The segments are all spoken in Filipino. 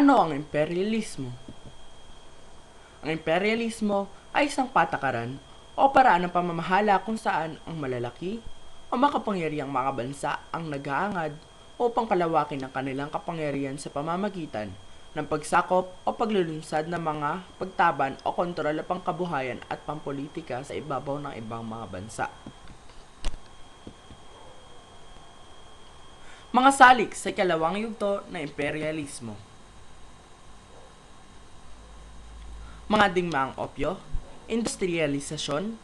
Ano ang imperialismo? Ang imperialismo ay isang patakaran o paraan ng pamamahala kung saan ang malalaki o makapangyarihang mga bansa ang nag-aangad upang palawakin ang kanilang kapangyarihan sa pamamagitan ng pagsakop o paglulunsad ng mga pagtaban o kontrol ng pangkabuhayan at pampolitika sa ibabaw ng ibang mga bansa. Mga salik sa ikalawang yugto ng imperialismo. Mga digmaang opyo, industrialisasyon,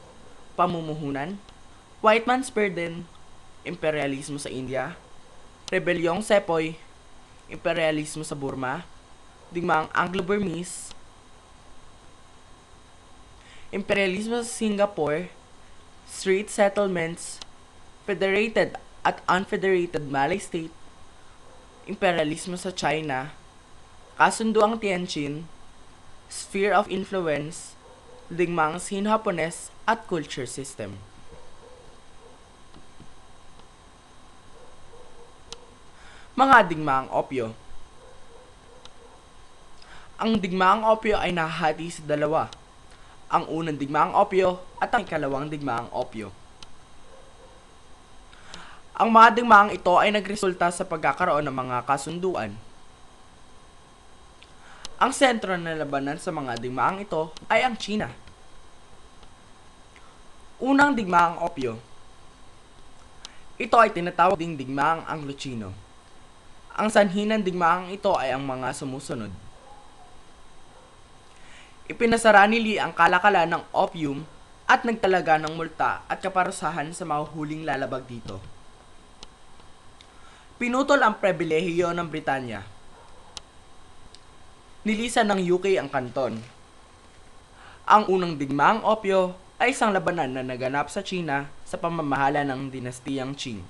pamumuhunan, white man's burden, imperialismo sa India, rebelyong Sepoy, imperialismo sa Burma, digmaang Anglo-Burmese, imperialismo sa Singapore, street settlements, federated at unfederated Malay State, imperialismo sa China, kasunduang Tianjin, sphere of influence, digmaang Sin-Hapones at culture system. Mga digmaang opyo Ang digmaang opyo ay nahahati sa dalawa. Ang unang digmaang opyo at ang ikalawang digmaang opyo. Ang mga digmaang ito ay nagresulta sa pagkakaroon ng mga kasunduan. Ang sentro ng labanan sa mga digmaang ito ay ang China. Unang digmaang opyo. Ito ay tinatawag ding digmaang Anglo-Chino. Ang sanhi ng digmaang ito ay ang mga sumusunod. Ipinasara ni Lee ang kalakalan ng opium at nagtalaga ng multa at kaparusahan sa mga huling lalabag dito. Pinutol ang pribilehiyo ng Britanya. Nilisan ng UK ang kanton. Ang unang digmaang opyo ay isang labanan na naganap sa China sa pamamahala ng dinastiyang Qing.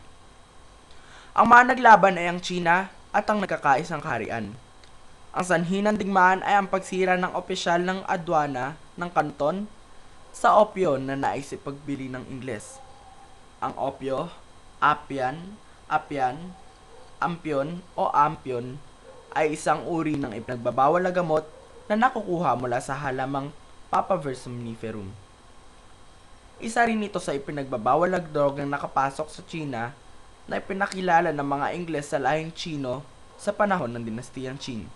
Ang mga naglaban ay ang China at ang nagkakaisang kaharian. Ang sanhi ng digmaan ay ang pagsira ng opisyal ng adwana ng kanton sa opyo na nais ipagbili ng Ingles. Ang opyo, apian, apian, ampion o ampion ay isang uri ng ipinagbabawal na gamot na nakukuha mula sa halamang Papaver somniferum. Isa rin ito sa ipinagbabawal na drogang nakapasok sa China na ipinakilala ng mga Ingles sa lahing Chino sa panahon ng dinastiyang Qing.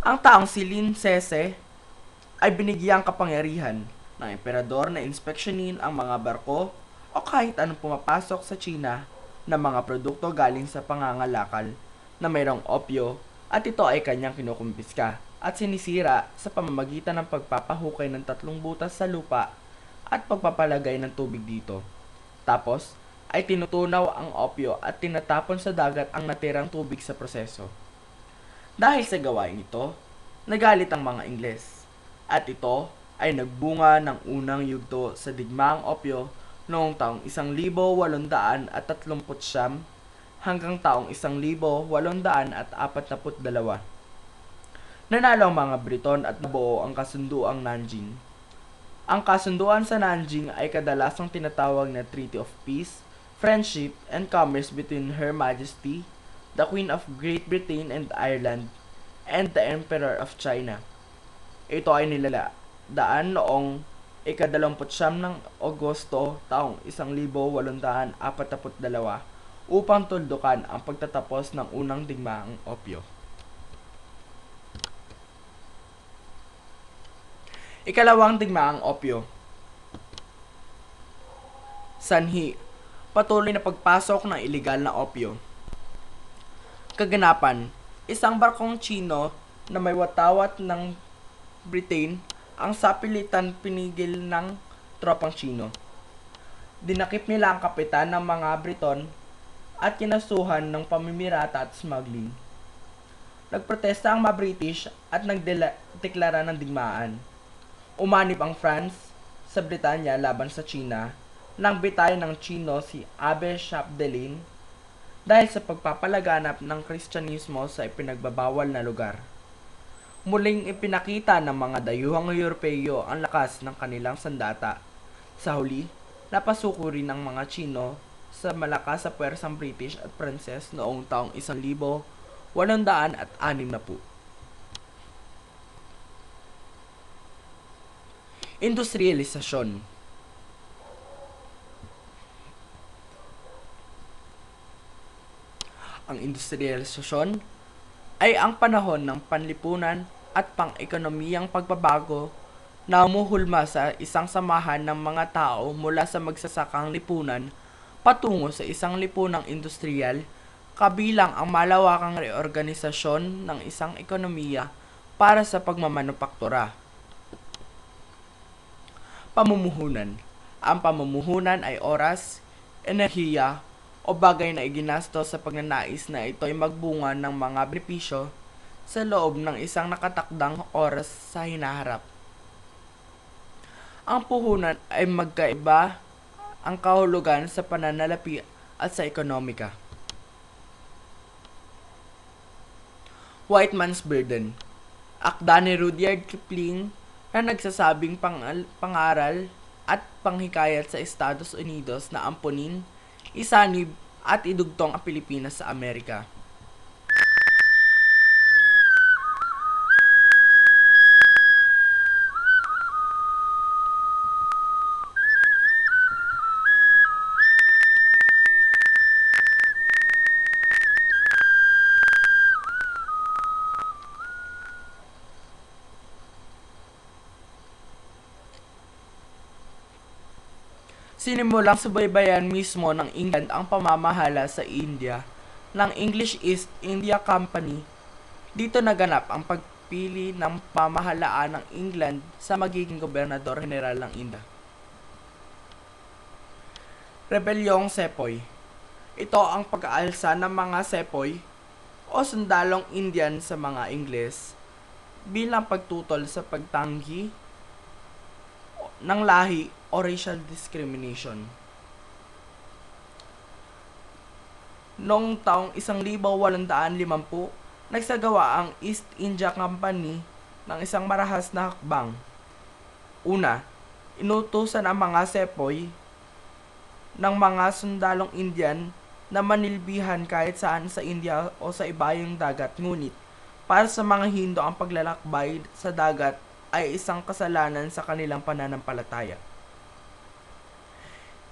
Ang taong si Lin Sese ay binigyang kapangyarihan ng emperador na inspeksyonin ang mga barko o kahit anong pumapasok sa China na mga produkto galing sa pangangalakal na mayroong opyo at ito ay kanyang kinukumpiska at sinisira sa pamamagitan ng pagpapahukay ng tatlong butas sa lupa at pagpapalagay ng tubig dito. Tapos, ay tinutunaw ang opyo at tinatapon sa dagat ang natirang tubig sa proseso. Dahil sa gawain ito, nagalit ang mga Ingles. At ito ay nagbunga ng unang yugto sa digmaang opyo noong taong 1839 hanggang taong 1842. Nanalo ang mga Briton at nabuo ang kasunduang Nanjing. Ang kasunduan sa Nanjing ay kadalasang tinatawag na Treaty of Peace, Friendship, and Commerce between Her Majesty, the Queen of Great Britain and Ireland, and the Emperor of China. Ito ay nilala daan noong ikadalamputsyam ng Agosto taong 1842 upang tuldukan ang pagtatapos ng unang digmaang opyo. Ikalawang digmaang opyo. Sanhi, patuloy na pagpasok ng ilegal na opyo. Kaganapan, isang barkong Chino na may watawat ng Britain ang sapilitan pinigil ng tropang Chino. Dinakip nila ang kapitan ng mga Briton at kinasuhan ng pamimirata at smuggling. Nagprotesta ang mga British at nagdeklara ng digmaan. Umanib ang France sa Britanya laban sa China nang bitayan ng Chino si Abe Chapdelaine dahil sa pagpapalaganap ng Kristyanismo sa ipinagbabawal na lugar. Muling ipinakita ng mga dayuhang Europeo ang lakas ng kanilang sandata. Sa huli, napasuko rin ng mga Chino sa malakas sa puwersang British at Pranses noong taong 1843. 1860. Industrialisasyon Ang industrialisasyon ay ang panahon ng panlipunan at pang-ekonomiyang pagbabago na umuhulma sa isang samahan ng mga tao mula sa magsasakang lipunan patungo sa isang lipunang industrial kabilang ang malawakang reorganisasyon ng isang ekonomiya para sa pagmamanupaktura. Pamumuhunan Ang pamumuhunan ay oras, enerhiya, o bagay na iginasto sa pagnanais na ito'y magbunga ng mga benepisyo sa loob ng isang nakatakdang oras sa hinaharap. Ang puhunan ay magkaiba ang kahulugan sa pananalapi at sa ekonomika. White Man's Burden Akda ni Rudyard Kipling na nagsasabing pang- pangaral at panghikayat sa Estados Unidos na ampunin isanib at idugtong ang Pilipinas sa Amerika. Sinimulang subaybayan mismo ng England ang pamamahala sa India ng English East India Company. Dito naganap ang pagpili ng pamahalaan ng England sa magiging gobernador general ng India. Rebelyong Sepoy Ito ang pag-aalsa ng mga Sepoy o sundalong Indian sa mga Ingles bilang pagtutol sa pagtanggi ng lahi o racial discrimination. Noong taong 1850, nagsagawa ang East India Company ng isang marahas na hakbang. Una, inutusan ang mga sepoy ng mga sundalong Indian na manilbihan kahit saan sa India o sa ibayong dagat. Ngunit, para sa mga Hindo ang paglalakbay sa dagat ay isang kasalanan sa kanilang pananampalataya.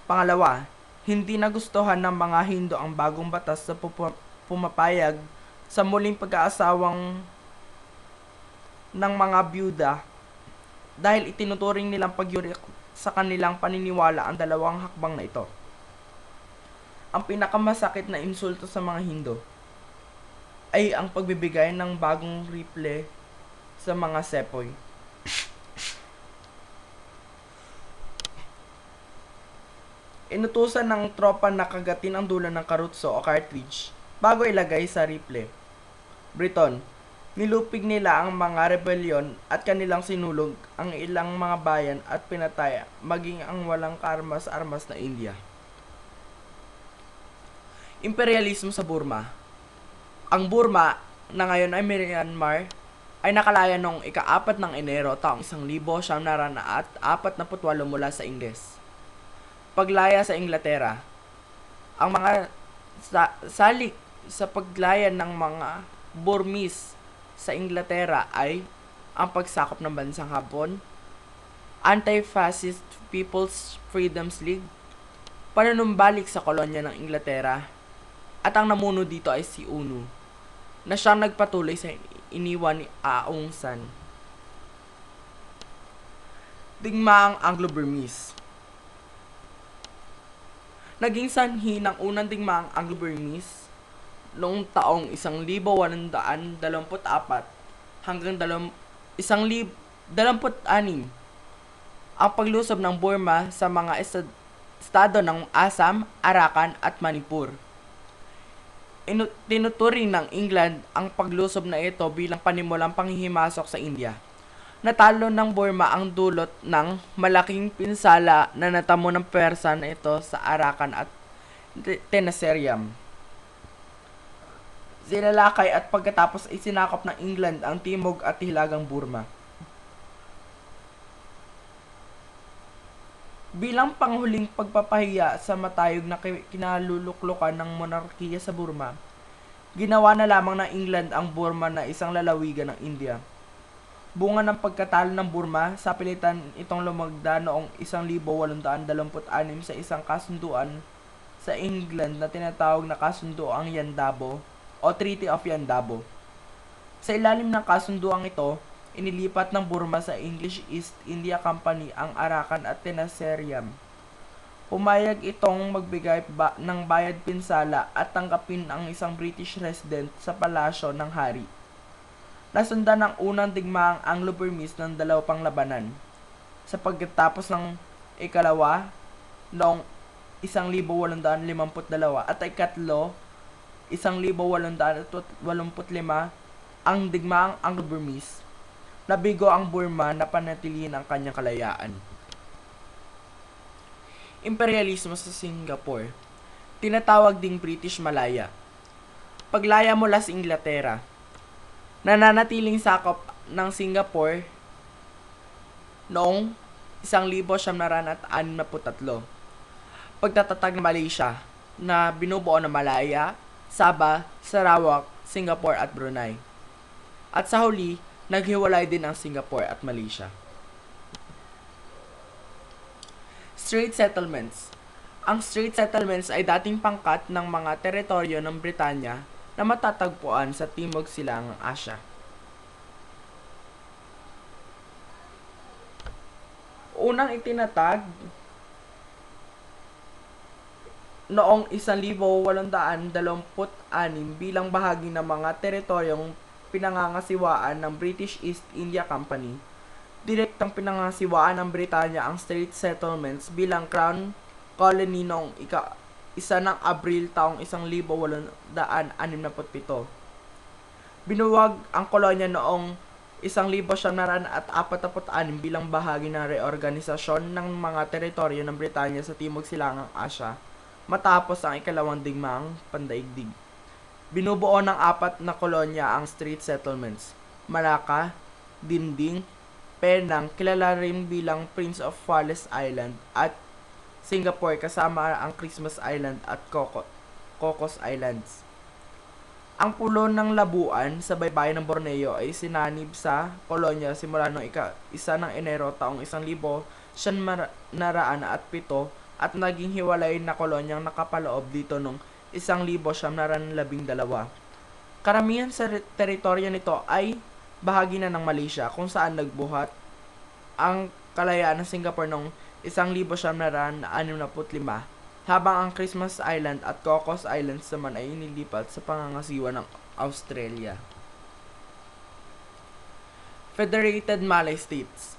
Pangalawa, hindi nagustuhan ng mga Hindo ang bagong batas sa pumapayag sa muling pag-aasawang ng mga byuda dahil itinuturing nilang pagyuri sa kanilang paniniwala ang dalawang hakbang na ito. Ang pinakamasakit na insulto sa mga Hindo ay ang pagbibigay ng bagong rifle sa mga sepoy. Inutusan ng tropa na kagatin ang dulo ng karutso o cartridge bago ilagay sa rifle. Briton, nilupig nila ang mga rebelyon at kanilang sinulog ang ilang mga bayan at pinatay maging ang walang karmas-armas na India. Imperialismo sa Burma Ang Burma, na ngayon ay Myanmar, ay nakalaya noong ika-4 ng Enero taong 1948 mula sa Ingles paglaya sa Inglaterra. Ang mga sa, salik sa paglaya ng mga Burmese sa Inglaterra ay ang pagsakop ng bansang Hapon, Anti-Fascist People's Freedoms League, panunumbalik sa kolonya ng Inglaterra, at ang namuno dito ay si Unu, na siyang nagpatuloy sa iniwan ni Aung San. Digmaang Anglo-Burmese naging sanhi ng unang digmaang Anglo-Burmese noong taong 1824 hanggang 1,026 ang paglusob ng Burma sa mga estado ng Assam, Arakan at Manipur. Inu- tinuturing ng England ang paglusob na ito bilang panimulang panghihimasok sa India natalo ng Burma ang dulot ng malaking pinsala na natamo ng Persa na ito sa Arakan at Tenaserium. Sinalakay at pagkatapos ay sinakop ng England ang timog at hilagang Burma. Bilang panghuling pagpapahiya sa matayog na kinaluluklukan ng monarkiya sa Burma, Ginawa na lamang ng England ang Burma na isang lalawigan ng India. Bunga ng pagkatalo ng Burma, sa pilitan itong lumagda noong 1826 sa isang kasunduan sa England na tinatawag na Kasunduang Yandabo o Treaty of Yandabo. Sa ilalim ng kasunduang ito, inilipat ng Burma sa English East India Company ang Arakan at Tenasserim. Pumayag itong magbigay ba- ng bayad pinsala at tanggapin ang isang British resident sa palasyo ng hari. Nasundan ng unang digmaang Anglo-Burmese ng dalawa pang labanan. Sa pagkatapos ng ikalawa, noong 1852 at ikatlo, 1885, ang digmaang Anglo-Burmese. Nabigo ang Burma na panatilihin ang kanyang kalayaan. Imperialismo sa Singapore. Tinatawag ding British Malaya. Paglaya mula sa Inglaterra, nananatiling sakop ng Singapore noong 1963. Pagtatatag ng Malaysia na binubuo ng Malaya, Sabah, Sarawak, Singapore at Brunei. At sa huli, naghiwalay din ang Singapore at Malaysia. Strait Settlements Ang Strait Settlements ay dating pangkat ng mga teritoryo ng Britanya na matatagpuan sa Timog Silangang Asya. Unang itinatag noong 1826 bilang bahagi ng mga teritoryong pinangangasiwaan ng British East India Company. Direktang pinangangasiwaan ng Britanya ang Strait Settlements bilang Crown Colony noong ika isa ng Abril taong 1867. Binuwag ang kolonya noong 1946 bilang bahagi ng reorganisasyon ng mga teritoryo ng Britanya sa Timog Silangang Asya matapos ang ikalawang digmaang pandaigdig. Binubuo ng apat na kolonya ang street settlements. Malacca, Dinding, Penang, kilala rin bilang Prince of Wales Island at Singapore kasama ang Christmas Island at Coco, Cocos Islands. Ang pulo ng Labuan sa baybayin ng Borneo ay sinanib sa kolonya simula noong ika isa ng Enero taong 1907 at naging hiwalay na kolonyang nakapaloob dito noong 1912. Karamihan sa teritoryo nito ay bahagi na ng Malaysia kung saan nagbuhat ang kalayaan ng Singapore noong 1965 habang ang Christmas Island at Cocos Islands naman ay inilipat sa pangangasiwa ng Australia. Federated Malay States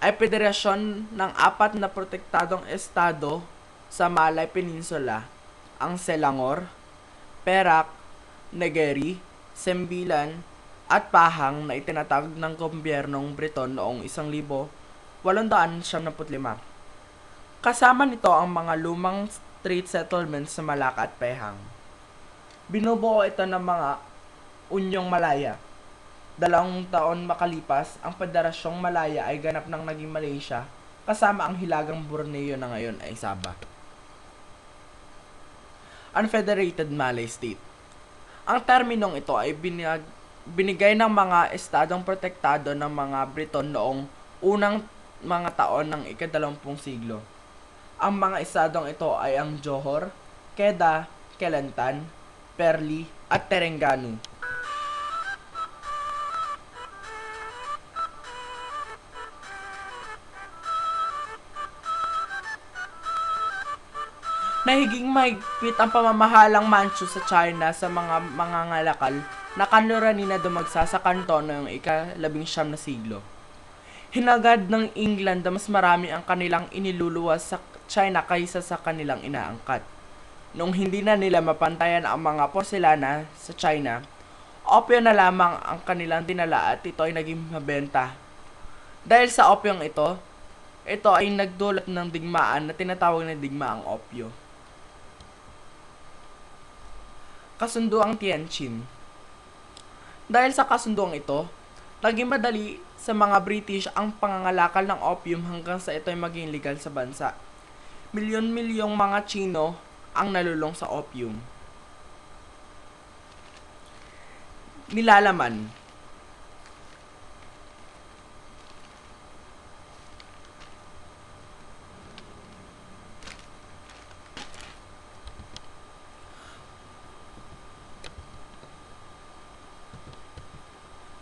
ay federasyon ng apat na protektadong estado sa Malay Peninsula, ang Selangor, Perak, Negeri, Sembilan, at Pahang na itinatag ng gobyernong Briton noong 1875. Kasama nito ang mga lumang street settlements sa Malacca at Pahang. Binubuo ito ng mga Unyong Malaya. Dalawang taon makalipas, ang Federasyong Malaya ay ganap ng naging Malaysia kasama ang Hilagang Borneo na ngayon ay Sabah. Unfederated Malay State Ang terminong ito ay binag, binigay ng mga estadong protektado ng mga Briton noong unang mga taon ng ikadalawampung siglo. Ang mga estadong ito ay ang Johor, Kedah, Kelantan, Perli, at Terengganu. Nahiging mahigpit ang pamamahalang Manchu sa China sa mga mangangalakal na kanluranin na dumagsa sa kanton noong ika-labing siyam na siglo. Hinagad ng England na mas marami ang kanilang iniluluwas sa China kaysa sa kanilang inaangkat. Nung hindi na nila mapantayan ang mga porselana sa China, opyo na lamang ang kanilang dinala at ito ay naging mabenta. Dahil sa opyong ito, ito ay nagdulot ng digmaan na tinatawag na digmaang opyo. Kasunduang Tianjin Dahil sa kasunduang ito, naging madali sa mga British ang pangangalakal ng opium hanggang sa ito ay maging legal sa bansa. Milyon-milyong mga Chino ang nalulong sa opium. nilalaman.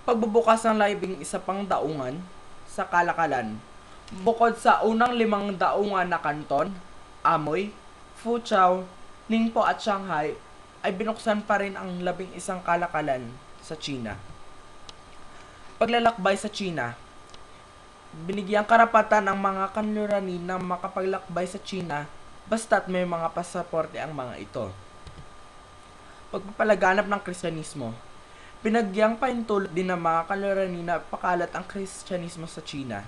Pagbubukas ng libing isa pang daungan sa Kalakalan. Bukod sa unang limang daungan na kanton, Amoy, Fuzhou, Ningpo at Shanghai, ay binuksan pa rin ang labing isang kalakalan sa China. Paglalakbay sa China, binigyang karapatan ng mga kanlurani na makapaglakbay sa China basta't may mga pasaporte ang mga ito. Pagpapalaganap ng Kristyanismo, Pinagyang paintulot din ng mga kalorani na pakalat ang Kristyanismo sa China.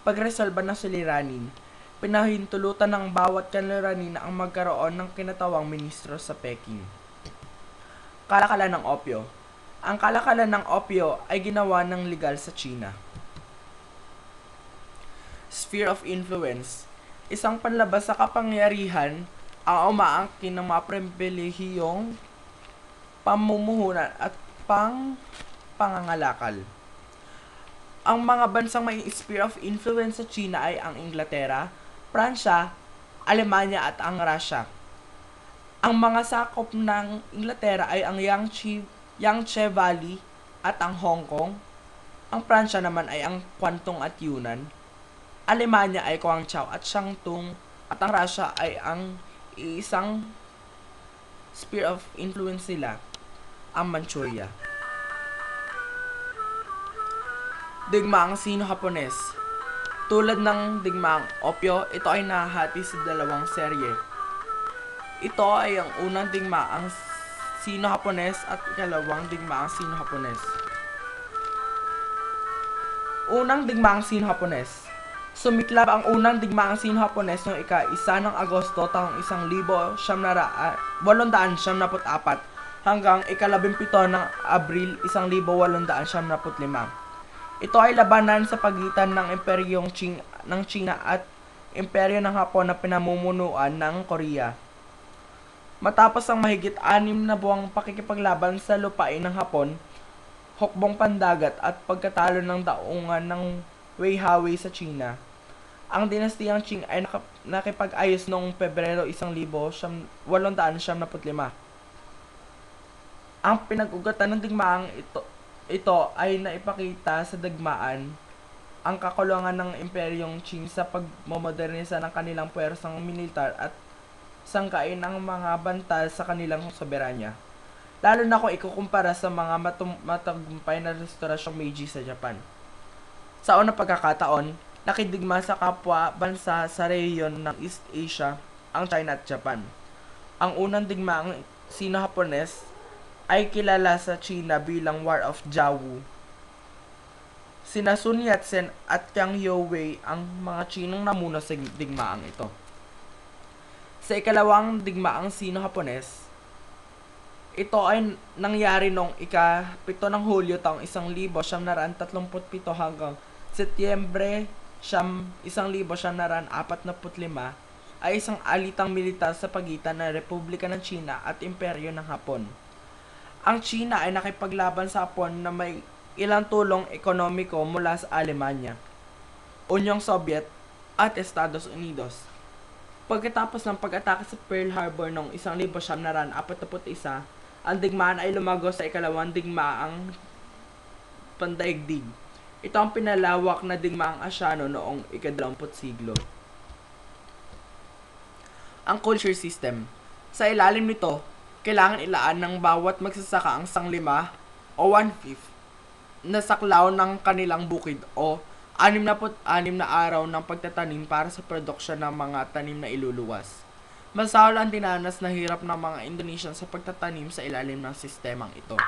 Pagresolba ng siliranin, pinahintulutan ng bawat kalorani na ang magkaroon ng kinatawang ministro sa Peking. Kalakalan ng opyo Ang kalakalan ng opyo ay ginawa ng legal sa China. Sphere of Influence Isang panlabas sa kapangyarihan ang umaangkin ng mga pribilehiyong pamumuhunan at pang pangangalakal. Ang mga bansang may sphere of influence sa China ay ang Inglaterra, Pransya, Alemanya at ang Russia. Ang mga sakop ng Inglaterra ay ang Yangtze, Yangtze Valley at ang Hong Kong. Ang Pransya naman ay ang Kwantong at Yunnan. Alemanya ay Guangzhou at Shantung at ang Russia ay ang isang sphere of influence nila ang Manchuria. Digmaang Sino-Hapones Tulad ng digmaang Opyo, ito ay nahati sa dalawang serye. Ito ay ang unang digmaang Sino-Hapones at ikalawang digmaang Sino-Hapones. Unang digmaang Sino-Hapones Sumiklab ang unang digmaang Sino-Hapones noong ika-isa ng Agosto taong 1874 hanggang ikalabimpito ng Abril 1875. Ito ay labanan sa pagitan ng Imperyong Qing ng China at Imperyo ng Hapon na pinamumunuan ng Korea. Matapos ang mahigit anim na buwang pakikipaglaban sa lupain ng Hapon, hukbong pandagat at pagkatalo ng daungan ng Wei Weihawi sa China, ang dinastiyang Qing ay nakipag-ayos noong Pebrero 1875 ang pinag-ugatan ng digmaang ito, ito ay naipakita sa digmaan ang kakulungan ng Imperyong Qing sa pagmomodernisa ng kanilang puwersang militar at sangkain ang mga bantal sa kanilang soberanya. Lalo na kung ikukumpara sa mga matum- matagumpay na restorasyong Meiji sa Japan. Sa unang pagkakataon, nakidigma sa kapwa bansa sa rehiyon ng East Asia ang China at Japan. Ang unang digmaang Sino-Hapones ay kilala sa China bilang War of Jiawu. Sina Sun Yat-sen at Chiang Yo-wei ang mga Chinong namuna sa digmaang ito. Sa ikalawang digmaang Sino-Hapones, ito ay nangyari noong ika-7 ng Hulyo taong 1937 hanggang Setyembre siyam 1945 ay isang alitang militar sa pagitan ng Republika ng China at Imperyo ng Hapon ang China ay nakipaglaban sa Hapon na may ilang tulong ekonomiko mula sa Alemanya, Unyong Soviet at Estados Unidos. Pagkatapos ng pag-atake sa Pearl Harbor noong 1941, ang digmaan ay lumago sa ikalawang digmaang pandaigdig. Ito ang pinalawak na digmaang Asyano noong ikadalawamput siglo. Ang culture system. Sa ilalim nito, kailangan ilaan ng bawat magsasaka ang sanglima o one-fifth na saklaw ng kanilang bukid o 66 na araw ng pagtatanim para sa produksyon ng mga tanim na iluluwas. Masahol ang dinanas na hirap ng mga Indonesian sa pagtatanim sa ilalim ng sistemang ito.